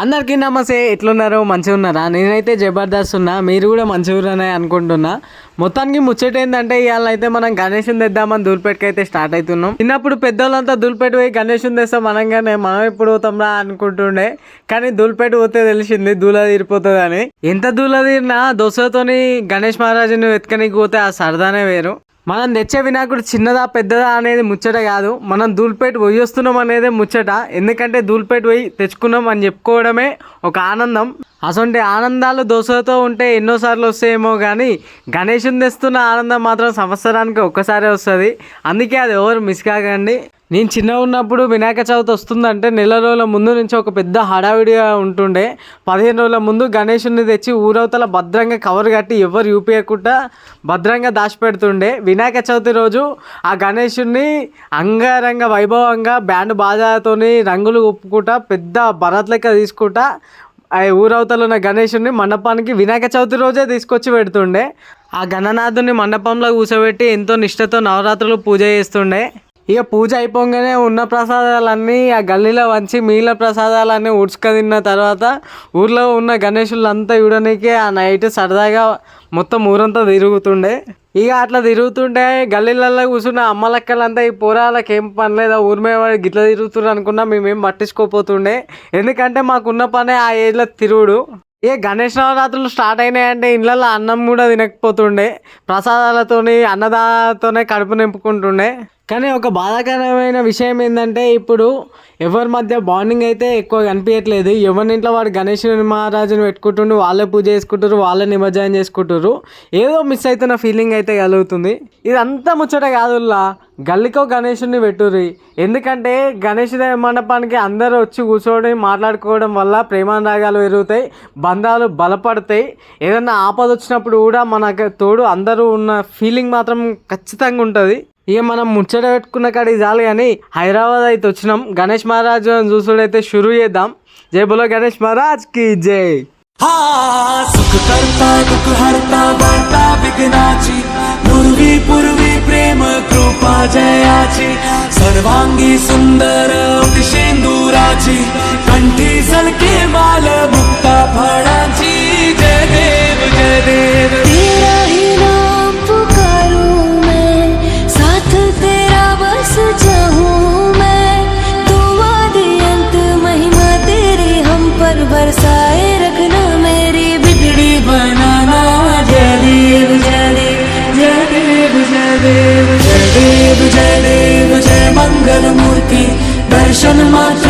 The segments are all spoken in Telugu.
అందరికీ నమస్తే. ఎట్లున్నారు? మంచిగా ఉన్నారా? నేనైతే జబర్దస్త్ ఉన్నా. మీరు కూడా మంచిగా ఉన్నారని అనుకుంటున్నా. మొత్తానికి ముచ్చట ఏంటంటే ఇవాళ అయితే మనం గణేషుని తెద్దామని దూల్పేటకి అయితే స్టార్ట్ అవుతున్నాం. చిన్నప్పుడు పెద్దోళ్ళంతా దూల్పేట పోయి గణేషుని తెస్తాం మనంగానే మనం ఎప్పుడు పోతాంరా అనుకుంటుండే. కానీ దూల్పేట పోతే తెలిసింది దూల తీరిపోతుంది అని ఎంత దూల తీరినా దోశతోని గణేష్ మహారాజుని వెతకనికి పోతే ఆ సరదానే వేరు. మనం తెచ్చే వినాయకుడు చిన్నదా పెద్దదా అనేది ముచ్చట కాదు. మనం దూల్పేట పోయి వస్తున్నాం అనేది ముచ్చట. ఎందుకంటే దూల్పేట పోయి తెచ్చుకున్నాం అని చెప్పుకోవడమే ఒక ఆనందం. అసొంటి ఆనందాలు దోశతో ఉంటే ఎన్నోసార్లు వస్తాయేమో కానీ గణేషుని తెస్తున్న ఆనందం మాత్రం సంవత్సరానికి ఒక్కసారే వస్తుంది. అందుకే అది ఎవరు మిస్ కాకండి. నేను చిన్న ఉన్నప్పుడు వినాయక చవితి వస్తుందంటే నెల రోజుల ముందు నుంచి ఒక పెద్ద హడావిడిగా ఉంటుండే. పదిహేను రోజుల ముందు గణేషుని తెచ్చి ఊరవతల భద్రంగా కవర్ కట్టి ఎవరు యూపీయకుండా భద్రంగా దాచిపెడుతుండే. వినాయక చవితి రోజు ఆ గణేషుని అంగరంగ వైభవంగా బ్యాండ్ బాజాతోని రంగులు ఉప్పుకుంటా పెద్ద భరత్ లెక్క తీసుకుంటా ఆ ఊరవతల ఉన్న గణేషుని మండపానికి వినాయక చవితి రోజే తీసుకొచ్చి పెడుతుండే. ఆ గణనాథుని మండపంలో కూర్చోబెట్టి ఎంతో నిష్ఠతో నవరాత్రులు పూజ చేస్తుండే. ఇక పూజ అయిపోగానే ఉన్న ప్రసాదాలన్నీ ఆ గల్లీలో వంచి మిగిలిన ప్రసాదాలన్నీ ఉడ్చుక తిన్న తర్వాత ఊర్లో ఉన్న గణేషులంతా చూడడానికి ఆ నైట్ సరదాగా మొత్తం ఊరంతా తిరుగుతుండే. ఇక అట్లా తిరుగుతుంటే గల్లీలలో కూర్చున్న అమ్మలక్కలంతా ఈ పోరాలకు ఏం పని లేదా ఊరి మీద గిట్ల తిరుగుతున్నారు అనుకున్నా మేమేం పట్టించుకోపోతుండే. ఎందుకంటే మాకున్న పనే ఆ ఏజ్లో తిరుగుడు. ఏ గణేష్ నవరాత్రులు స్టార్ట్ అయినాయంటే ఇళ్ళల్లో అన్నం కూడా తినకపోతుండే. ప్రసాదాలతోని అన్నదాతోనే కడుపు నింపుకుంటుండే. కానీ ఒక బాధాకరమైన విషయం ఏంటంటే ఇప్పుడు ఎవరి మధ్య బాండింగ్ అయితే ఎక్కువ కనిపించట్లేదు. ఎవరి ఇంట్లో వాడు గణేష్ మహారాజుని పెట్టుకుంటుండ్రు వాళ్ళే పూజ చేసుకుంటారు వాళ్ళే నిమజ్జనం చేసుకుంటారు ఏదో మిస్ అవుతున్న ఫీలింగ్ అయితే కలుగుతుంది. ఇదంతా ముచ్చట కాదుల్లా గల్లికో గణేషుని పెట్టుర్రి. ఎందుకంటే గణేష్ మండపానికి అందరూ వచ్చి కూర్చోవడం మాట్లాడుకోవడం వల్ల ప్రేమానురాగాలు పెరుగుతాయి బంధాలు బలపడతాయి. ఏదైనా ఆపద వచ్చినప్పుడు కూడా మనకు తోడు అందరూ ఉన్న ఫీలింగ్ మాత్రం ఖచ్చితంగా ఉంటుంది. ఇక మనం ముచ్చట పెట్టుకున్న కాడికి చాలు కానీ హైదరాబాద్ అయితే వచ్చినాం గణేష్ మహారాజ్ చూసుడైతే షురూ చేద్దాం జై బోలో గణేష్ మహారాజ్ కి జై हा सुख करता दुःख हरता वार्ता विघ्नाची पूर्वी पूर्वी प्रेम कृपा जयाची सर्वांगी सुंदर शेंदुराची कंठी सलके मूर्ति दर्शन मात्रे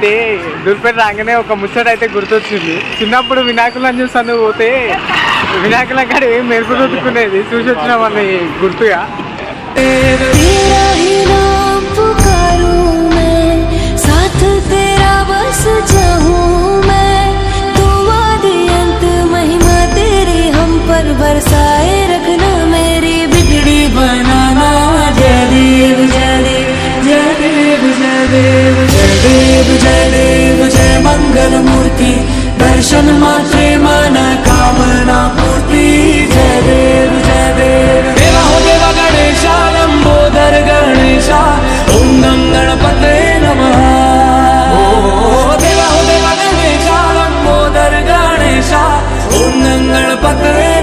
అయితే దుర్పేట రాగానే ఒక ముచ్చట అయితే గుర్తొచ్చింది. చిన్నప్పుడు వినాయకులను చూసాను పోతే వినాయకుల కాడ ఏం మెరుపు రుద్దుకునేది? చూసి వచ్చినామని గుర్తుగా. दर्शन मात्रे मन कामना पूर्ति। जय देव जय देव। देवा हो देवा गणेशा, लंबोदर गणेशा, ओम नम गणपते नमः। गणेशा गणपते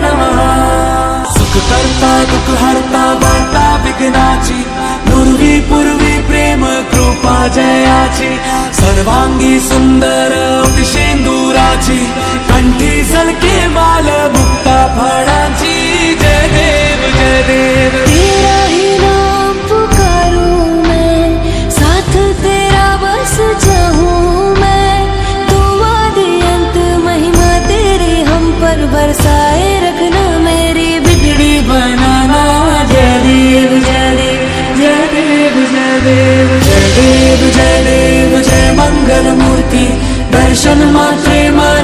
सुख करता, दुख हरता, वार्ता, विघ्नाची, पूर्वी पूर्वी प्रेम, कृपा, जयाची। सर्वांगी सुंदर शेंदुराची कंठी सलके माल मुक्ता फळाची जय देव जय देव। तेरा ही नाम पुकारूं मैं, साथ तेरा बस चाहूँ मैं। तू आदि अंत महिमा तेरी हम पर बरसाए रखना मेरी बिगड़ी बनाना। जय देव जय देव जय देव जय देव जय देव जय देव, जय मंगल मूर्ति। दर्शन मात्रे मन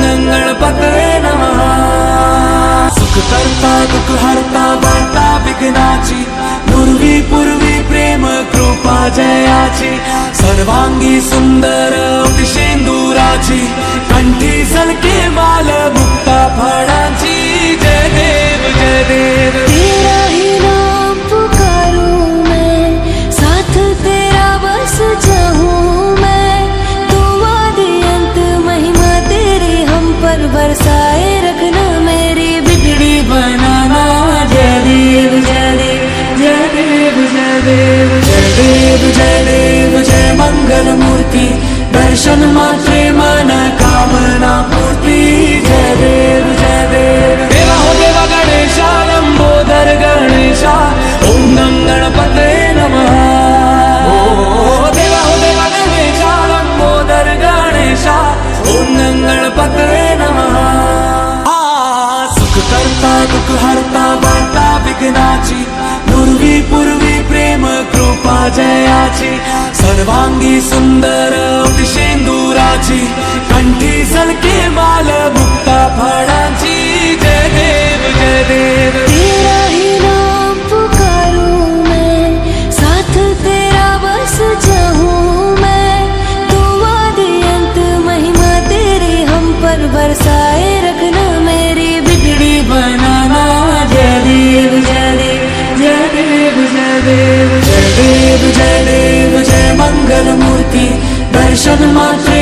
गं गणपतये नमः सुखकर्ता दुःखहर्ता वार्ता विघ्नाची पूर्वी पूर्वी प्रेम कृपा जयाची सर्वांगी सुंदर अतिशेंदुराची जयाची सर्वांगी सुंदर सिंदूराची कंठी सलके माल मुक्ता फळा মাঝে